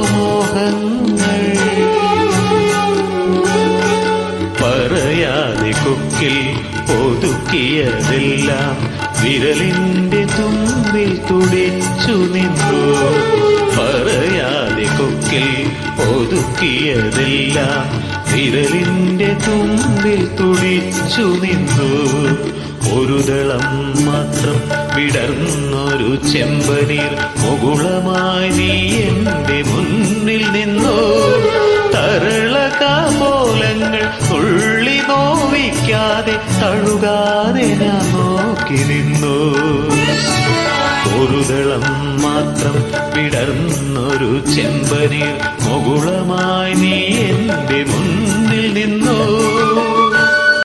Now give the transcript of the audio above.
മോഹങ്ങൾ. പറയാതെ കൊക്കിൽ ഒതുക്കിയതെല്ലാം വിരലിന്റെ തുമ്പിൽ തുടിച്ചു നിന്നു. പറയാതെ കൊക്കിൽ ഒതുക്കിയതെല്ലാം വിരലിന്റെ തുമ്പിൽ തുടിച്ചു നിന്നു. ഒരു ദളം മാത്രം വിടർന്നൊരു ചെമ്പനീർ മുകുളമായി നീ നിന്നു നിന്നു തരളകാപോലങ്ങൾ ഉള്ളി നോവിക്കാതെ തഴുകാതെ ഞാൻ നോക്കി നിന്നു. ഒരുതളം മാത്രം വിടർന്നൊരു ചെമ്പനിൽ മുകുളമായി നീ എന്റെ മുന്നിൽ നിന്നോ.